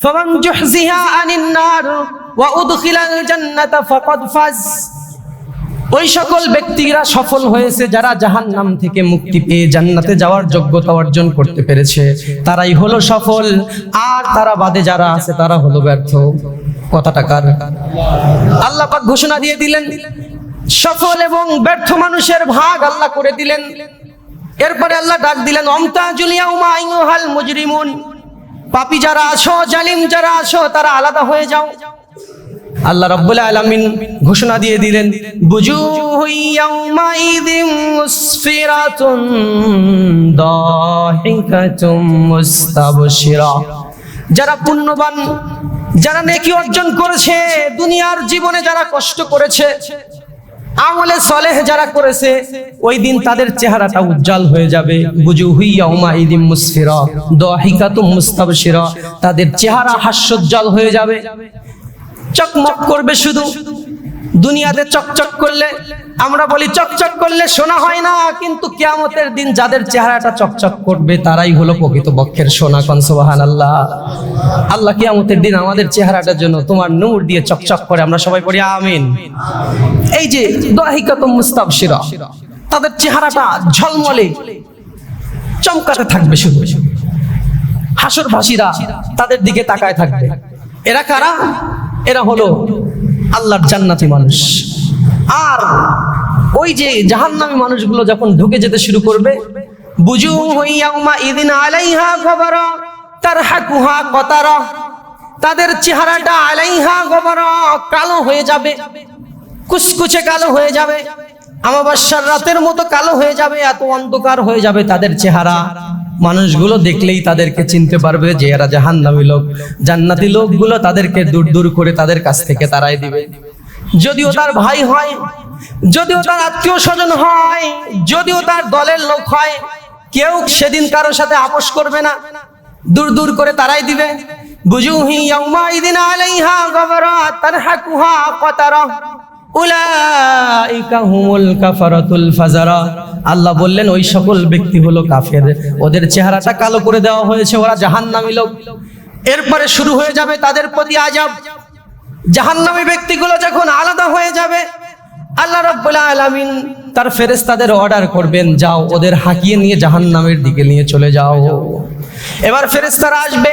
فمن جحزها عن النار وأدخل الجنة فقد فاز ওই সকল ব্যক্তিরা সফল হয়েছে যারা জাহান্নাম থেকে মুক্তি পেয়ে জান্নাতে যাওয়ার যোগ্যতা অর্জন করতে পেরেছে তারাই হলো সফল আর তারা বাদে যারা আছে তারা হলো ব্যর্থ কত টাকার আল্লাহ পাক ঘোষণা দিয়ে দিলেন সফল এবং ব্যর্থ মানুষের ভাগ আল্লাহ করে দিলেন এরপরে আল্লাহ ডাক দিলেন অমতাজুল ইয়াউমা আইয়ুহাল মুজরিমুন পাপী যারা আছো, জালিম যারা আছো, তারা আলাদা হয়ে যাও। আল্লাহ রাব্বুল আলামিন ঘোষণা দিয়ে দিলেন মুস্তাবশিরা। যারা পুণ্যবান, যারা নেকি অর্জন করেছে, দুনিয়ার জীবনে যারা কষ্ট করেছে আমলে সলেহ যারা করেছে, ওই দিন তাদের চেহারাটা উজ্জ্বল হয়ে যাবে। তাদের চেহারা হাস্যোজ্জ্বল হয়ে যাবে। চকমক করবে শুধু। দুনিয়াতে চকচক করলে, আমরা বলি চকচক করলে শোনা হয় না, কিন্তু কিয়ামতের দিন যাদের চেহারাটা চকচক করবে, তারাই হলো প্রকৃত পক্ষের সোনা কনসবাহান আল্লাহ আল্লাহ কিয়ামতের দিন আমাদের চেহারাটার জন্য তোমার নূর দিয়ে চকচক করে, আমরা সবাই পড়ি আমিন। এই যে দাহিকাত মুস্তাবশিরা, তাদের চেহারাটা ঝলমলে, চমকাতে থাকবে শুধু। হাসর ভাসিরা তাদের দিকে তাকায় থাকবে। এরা কারা? এরা হলো আল্লাহর জান্নাতি মানুষ। আর ওই যে জাহান্নামী মানুষগুলো যখন ঢুকে যেতে শুরু করবে বুজু হইয়াউমা ইদিন আলাইহা খবর তার হাকুহা কতারা। তাদের চেহারাটা আলাইহা গবর কালো হয়ে যাবে কুচকুচে কালো হয়ে যাবে। আমাবাসার রাতের মতো কালো হয়ে যাবে, এত অন্ধকার হয়ে যাবে তাদের চেহারা। মানুষগুলো দেখলেই তাদেরকে চিনতে পারবে যে এরা জাহান্নামী লোক, জান্নাতি লোকগুলো তাদেরকে দূর দূর করে তাদের কাছ থেকে তারাই দিবে। যদিও তার ভাই হয়, যদিও তার আত্মীয় স্বজন হয়, যদিও তার দলের লোক হয়, কেউ সেদিন কারোর সাথে আপোষ করবে না, দূর দূর করে তারাই দিবে। বুজুহি ইয়াউমাইদিন আলাইহা গবরা তারহাকুহা কতারা। আল্লাহ বললেন, ওই সকল ব্যক্তি হলো কাফের। ওদের চেহারাটা কালো করে দেওয়া হয়েছে, ওরা জাহান্নামী লোক। এরপরে শুরু হয়ে যাবে তাদের প্রতি আজাব জাহান্নামী ব্যক্তিগুলো যখন আলাদা হয়ে যাবে, আল্লাহ রাব্বুল আলামিন তার ফেরেশতাদের অর্ডার করবেন, যাও ওদের হাঁকিয়ে নিয়ে জাহান্নামের দিকে নিয়ে চলে যাও। এবার ফেরেশতারা আসবে।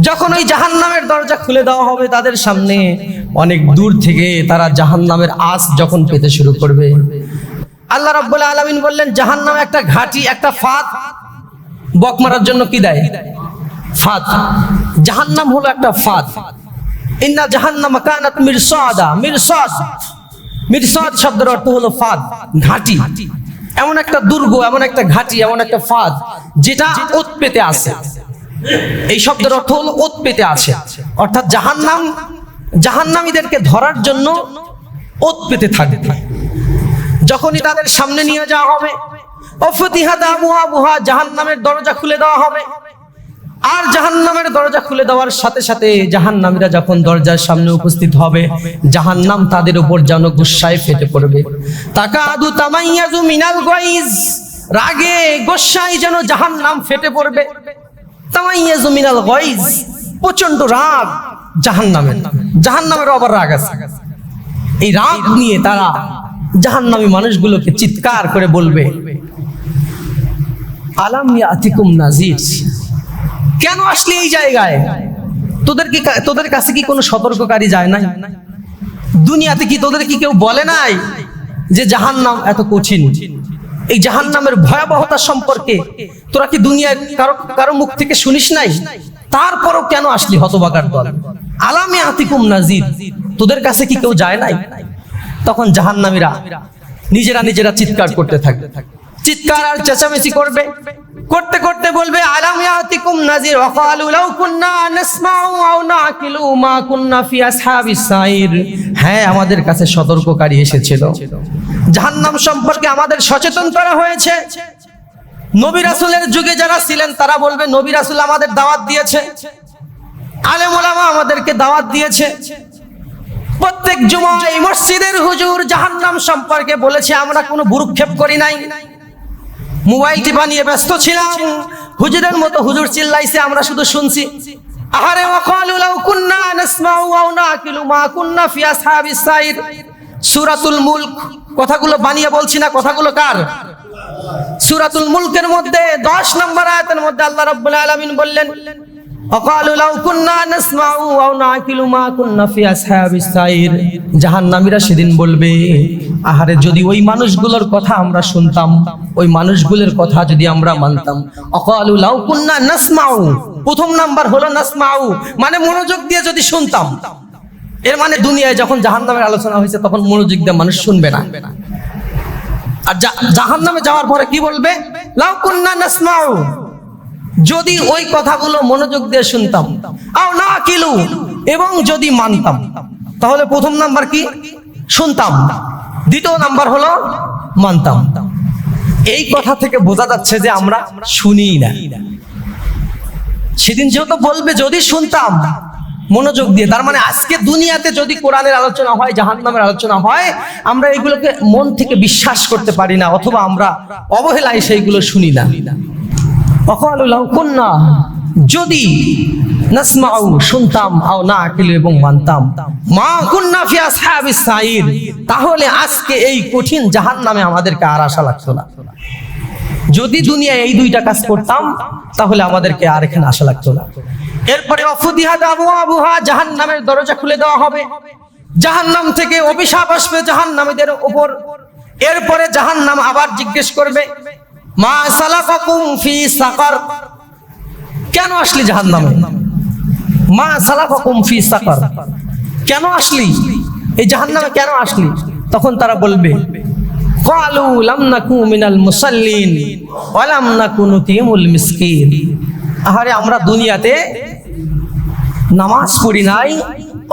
যখন ওই জাহান্নামের দরজা খুলে দেওয়া হবে তাদের সামনে, অনেক দূর থেকে তারা জাহান্নামের আস যখন পেতে শুরু করবে। আল্লাহ রাব্বুল আলামিন বললেন, জাহান্নাম একটা ঘাটি, একটা ফাঁদ। বক মারার জন্য কি দেয়? ফাঁদ। জাহান্নাম হলো একটা ফাঁদ। ইন্না জাহান্নাম কানাত মিরসাদা। মিরসাদ। মিরসাদ শব্দের অর্থ হলো ফাঁদ, ঘাটি। এমন একটা দুর্গ, এমন একটা ঘাটি, এমন একটা ফাঁদ, যেটা ওত পেতে আছে এই শব্দের অর্থ হলো ওত পেতে আছে। অর্থাৎ জাহান্নাম, জাহান্নামীদেরকে ধরার জন্য ওত পেতে থাকবে যখনই তাদের সামনে নিয়ে যাওয়া হবে জাহান্নামের দরজা খুলে দেওয়া হবে। আর জাহান্নামের দরজা খুলে দেওয়ার সাথে সাথে যখন দরজার সামনে উপস্থিত হবে, জাহান্নাম তাদের যেন ফেটে পড়বে। তাকা আদু তামাইয়াজু মিনাল রাগে গোসাই যেন জাহান্নাম ফেটে পড়বে। তামাইয়াজু মিনাল প্রচণ্ড রাগ জাহান্নামের। জাহান্নামের আবার রাগ আছে। এই রাগ নিয়ে তারা জাহান্নামী মানুষগুলোকে চিৎকার করে বলবে, আলাম ইয়াতিকুম নাজির? কেন আসলি এই জায়গায়? তোদের কি তোদের কাছে কি কোনো সতর্ককারী যায় নাই? দুনিয়াতে কি তোদের কি কেউ বলে নাই যে জাহান্নাম এত কঠিন? এই জাহান্নামের ভয়াবহতা সম্পর্কে তোরা কি দুনিয়ার কারও কারও মুখ থেকে শুনিস নাই? তারপরও কেন আসলি হতবাগার দল? আলামে আতিকুম নাজির। তোদের কাছে কি কেউ যায় নাই? তখন জাহান্নামীরা নিজেরা নিজেরা চিৎকার করতে থাকবে চিৎকার আর চেঁচামেচি করবে। করতে করতে বলবে, আলাম ইয়াতিকুম নাজির, ওয়াকালু লাউ কুন্না নাসমাউ আও নাকিলু মা কুন্না ফি আসহাবিস সাইর। হ্যাঁ আমাদের কাছে সতর্ককারী এসেছিল। জাহান্নাম সম্পর্কে আমাদের সচেতন করা হয়েছে। নবী রাসূলের যুগে যারা ছিলেন, তারা বলবে, নবী রাসূল আমাদের দাওয়াত দিয়েছে। আলেম আমাদেরকে দাওয়াত দিয়েছে। প্রত্যেক জুমায় মসজিদের হুজুর জাহান্নাম সম্পর্কে বলেছে, আমরা কোনো ভুরুক্ষেপ করি নাই। মোবাইল টিপা নিয়ে ব্যস্ত ছিলাম। হুজুরের মতো হুজুর চিল্লাইছে, আমরা শুধু শুনছি। আহারে ওয়াকালু লাউ কুন্না নাসমাউ আও নাকিলু মা কুন্না ফি আসহাবিস সাইর। সুরাতুল মুল্ক, কথাগুলো বানিয়ে বলছি না, কথাগুলো কার? সুরাতুল মুলকের মধ্যে দশ নম্বর আয়তের মধ্যে আল্লাহ রব্বুল আলমিন বললেন সেদিন বলবে, আহারে, যদি ওই মানুষগুলোর কথা আমরা শুনতাম, ওই মানুষগুলোর কথা যদি আমরা মানতাম। কুন্না প্রথম নাম্বার হলো মানে মনোযোগ দিয়ে যদি শুনতাম। এর মানে দুনিয়ায় যখন জাহান্নামের আলোচনা হয়েছে, তখন মনোযোগ দিয়ে মানুষ শুনবে না। আর জাহান্নামে যাওয়ার পরে কি বলবে? যদি ওই কথাগুলো মনোযোগ দিয়ে শুনতাম, আও না কিলু, এবং যদি মানতাম, তাহলে প্রথম নাম্বার কি? শুনতাম। দ্বিতীয় নাম্বার হলো মানতাম। এই কথা থেকে বোঝা যাচ্ছে যে আমরা শুনি না। সেদিন যেহেতু বলবে, যদি শুনতাম মনোযোগ দিয়ে। তার মানে আজকে দুনিয়াতে যদি কোরআনের আলোচনা হয়, জাহান্নামের আলোচনা হয়, আমরা এগুলোকে মন থেকে বিশ্বাস করতে পারি না, অথবা আমরা অবহেলায় সেইগুলো শুনি না। যদি শুনতাম, আও এবং মানতাম। মা কুন্না তাহলে আজকে এই কঠিন জাহান্নামে আমাদেরকে আর আশা লাগতো না। যদি দুনিয়ায় এই দুইটা কাজ করতাম, তাহলে আমাদেরকে আর এখানে আশা লাগতো না। এরপরে অফুদিহা আবু আবুহা জাহান্নামের দরজা খুলে দেওয়া হবে। জাহান্নাম থেকে অভিশাপ আসবে জাহান্নামীদের উপর। এরপরে জাহান্নাম আবার জিজ্ঞেস করবে, মা সালাকাকুম ফি সাকার? কেন আসলি জাহান্নামে? মা সালাকাকুম ফি সাকার। কেন আসলি? এই জাহান্নামে কেন আসলি? তখন তারা বলবে লাম নাকু মিনাল মুসাল্লিন ওয়া লাম নাকু নুতিমুল মিসকিন আহারে, আমরা দুনিয়াতে নামাজ পড়ি নাই।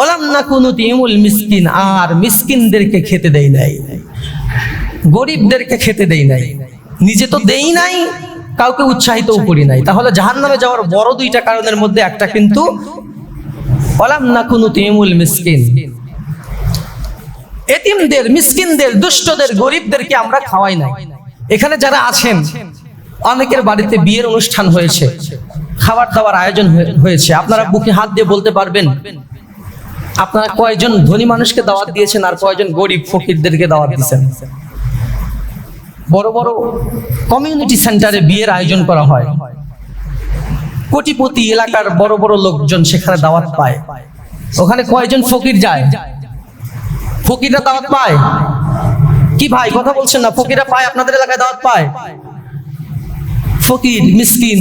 ওলাম নাকু নুতিমুল মিসকিন, আর মিসকিনদেরকে খেতে দেই নাই। গরিবদেরকে খেতে দেই নাই। নিজে তো দেই নাই, কাউকে উৎসাহিতও করি নাই। তাহলে জাহান্নামে যাওয়ার বড় দুইটা কারণের মধ্যে একটা কিন্তু অলাম না কোনো তিমুল মিসকিন। এতিমদের, মিসকিনদের, দুষ্টদের, গরিবদেরকে আমরা খাওয়াই নাই। এখানে যারা আছেন, অনেকের বাড়িতে বিয়ের অনুষ্ঠান হয়েছে, খাবার দাবার আয়োজন হয়ে- হয়েছে। আপনারা বুকে হাত দিয়ে বলতে পারবেন, আপনারা কয়জন ধনী মানুষকে দাওয়াত দিয়েছেন আর কয়জন গরিব ফকিরদেরকে দাওয়াত দিয়েছেন? বড় বড় কমিউনিটি সেন্টারে বিয়ের আয়োজন করা হয়। কোটিপতি এলাকার বড় বড় লোকজন সেখানে দাওয়াত পায়। ওখানে কয়জন ফকির যায়? ফকিররা দাওয়াত পায়? কি ভাই, কথা বলছেন না? ফকিররা পায়, আপনাদের এলাকায় দাওয়াত পায়? ফকির, মিসকিন,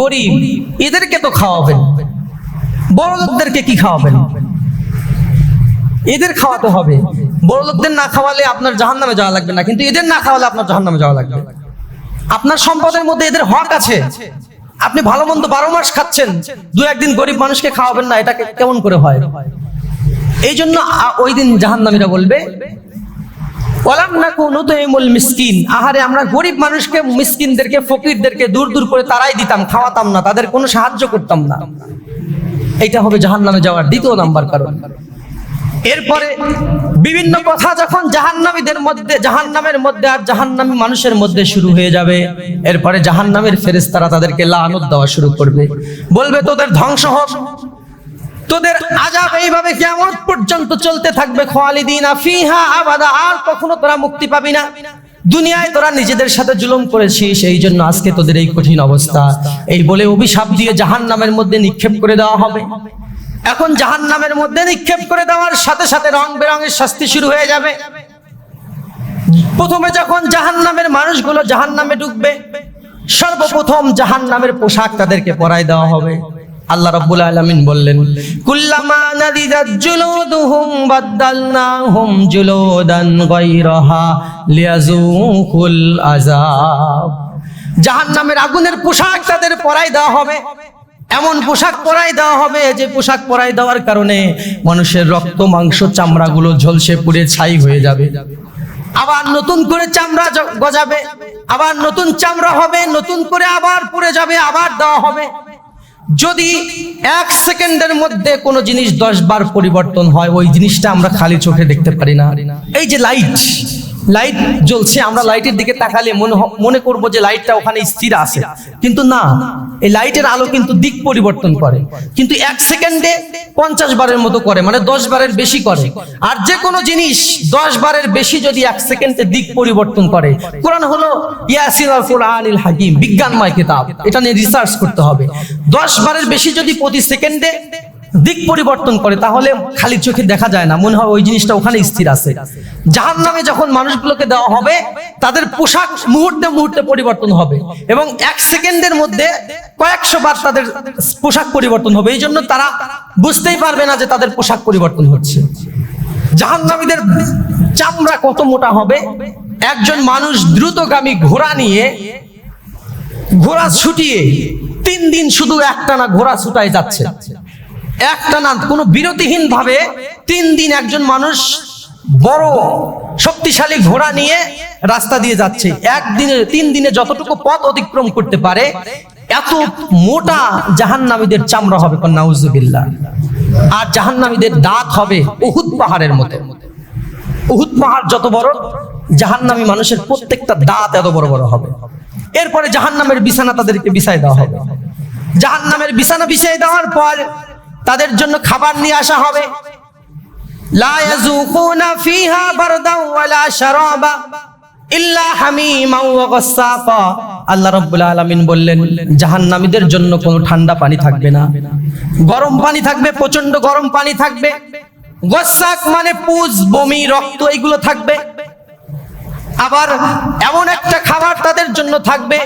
গরিব, এদেরকে তো খাওয়াবেন। বড় লোকদেরকে কি খাওয়াবেন? এদের খাওয়াতে হবে। বড় লোকদের না খাওয়ালে আপনার জাহান্নামে যাওয়া লাগবে না, কিন্তু এদের না খাওয়ালে আপনার জাহান্নামে যাওয়া লাগবে। আপনার সম্পদের মধ্যে এদের হক আছে। আপনি ভালো মন্দ বারো মাস খাচ্ছেন দু একদিন গরিব মানুষকে খাওয়াবেন না এটাকে কেমন করে হয়? এই জন্য ওই দিন জাহান্নামীরা বলবে ওলাম না কোন এমুল মিসকিন। আহারে, আমরা গরিব মানুষকে, মিসকিনদেরকে, ফকিরদেরকে দূর দূর করে তারাই দিতাম, খাওয়াতাম না, তাদের কোনো সাহায্য করতাম না। এটা হবে জাহান্নামে যাওয়ার দ্বিতীয় নাম্বার কারণ। এরপরে বিভিন্ন কথা যখন জাহান্নামীদের মধ্যে, জাহান্নামের মধ্যে আর জাহান্নামী মানুষের মধ্যে শুরু হয়ে যাবে, এরপরে জাহান্নামের ফেরেস্তারা তাদেরকে লানত দেওয়া শুরু করবে। বলবে, তোদের ধ্বংস হোক তোদের আজাব এইভাবে কেমন পর্যন্ত চলতে থাকবে, খালিদিনা ফিহা আবাদা, আর কখনো তোরা মুক্তি পাবি না। দুনিয়ায় তোরা নিজেদের সাথে জুলুম করেছিস, এই জন্য আজকে তোদের এই কঠিন অবস্থা। এই বলে অভিশাপ দিয়ে জাহান্নামের মধ্যে নিক্ষেপ করে দেওয়া হবে। এখন জাহান্নামের মধ্যে নিক্ষেপ করে দেওয়ার সাথে সাথে রং বেরঙের শাস্তি শুরু হয়ে যাবে। প্রথমে যখন জাহান্নামের মানুষগুলো জাহান্নামে ঢুকবে, সর্বপ্রথম জাহান্নামের পোশাক তাদেরকে পরায় দেওয়া হবে। আল্লাহ রাব্বুল আলামিন বললেন, কুল্লামা নাদিদাত জুলুদুহুম বাদদালনাহুম জুলুদান গায়রাহা লিয়াযুকুল আযাব। জাহান নামের আগুনের পোশাক তাদের পরাই দেওয়া হবে। এমন পোশাক পরাই দেওয়া হবে যে পোশাক পরাই দেওয়ার কারণে মানুষের রক্ত, মাংস, চামড়াগুলো ঝলসে পুড়ে ছাই হয়ে যাবে। আবার নতুন করে চামড়া গজাবে। আবার নতুন চামড়া হবে, নতুন করে আবার পুড়ে যাবে, আবার দেওয়া হবে। যদি এক সেকেন্ডের মধ্যে কোনো জিনিস দশ বার পরিবর্তন হয়, ওই জিনিসটা আমরা খালি চোখে দেখতে পারি না। এই যে লাইট লাইট জ্বলছে, আমরা লাইটের দিকে তাকালে মনে মনে করব যে লাইটটা ওখানে স্থির আছে। কিন্তু না, এই লাইটের আলো কিন্তু দিক পরিবর্তন করে। কিন্তু এক সেকেন্ডে পঞ্চাশ বারের মতো করে মানে দশ বারের বেশি করে। আর যে কোনো জিনিস দশ বারের বেশি যদি এক সেকেন্ডে দিক পরিবর্তন করে, কোরআন হলো ইয়াসিন আল কোরআনিল হাকিম, বিজ্ঞানময় কিতাব। এটা নিয়ে রিসার্চ করতে হবে। দশ বারের বেশি যদি প্রতি সেকেন্ডে দিক পরিবর্তন করে, তাহলে খালি চোখে দেখা যায় না। মনে হয় ওই জিনিসটা ওখানে স্থির আছে। জাহান নামে যখন মানুষগুলোকে দেওয়া হবে, তাদের পোশাক মুহূর্তে মুহূর্তে পরিবর্তন হবে এবং এক সেকেন্ডের মধ্যে কয়েকশো বার তাদের পোশাক পরিবর্তন হবে। এই জন্য তারা বুঝতেই পারবে না যে তাদের পোশাক পরিবর্তন হচ্ছে। জাহান্নামীদের চামড়া কত মোটা হবে? একজন মানুষ দ্রুতগামী ঘোড়া নিয়ে ঘোড়া ছুটিয়ে তিন দিন শুধু একটানা ঘোড়া ছুটায় যাচ্ছে। একটানা কোনো বিরতিহীন ভাবে তিন দিন একজন মানুষ বড়, শক্তিশালী ঘোড়া নিয়ে রাস্তা দিয়ে যাচ্ছে। একদিনে তিন দিনে যতটুকু পথ অতিক্রম করতে পারে, এত মোটা জাহান্নামীদের চামড়া হবে নাউজুবিল্লাহ আর জাহান্নামীদের দাঁত হবে উহুদ পাহাড়ের মতো। উহুদ পাহাড় যত বড়, জাহান্নামী মানুষের প্রত্যেকটা দাঁত এত বড় বড় হবে। এরপরে জাহান্নামের বিছানা তাদেরকে বিছাই দেওয়া হবে। জাহান্নামের বিছানা বিছাই দেওয়ার পর তাদের জন্য খাবার নিয়ে আসা হবে। বললেন জন্য কোনো ঠান্ডা পানি থাকবে না। গরম পানি থাকবে প্রচণ্ড গরম পানি থাকবে। মানে পুজ, বমি, রক্ত, এগুলো থাকবে। আবার এমন একটা খাবার তাদের জন্য থাকবে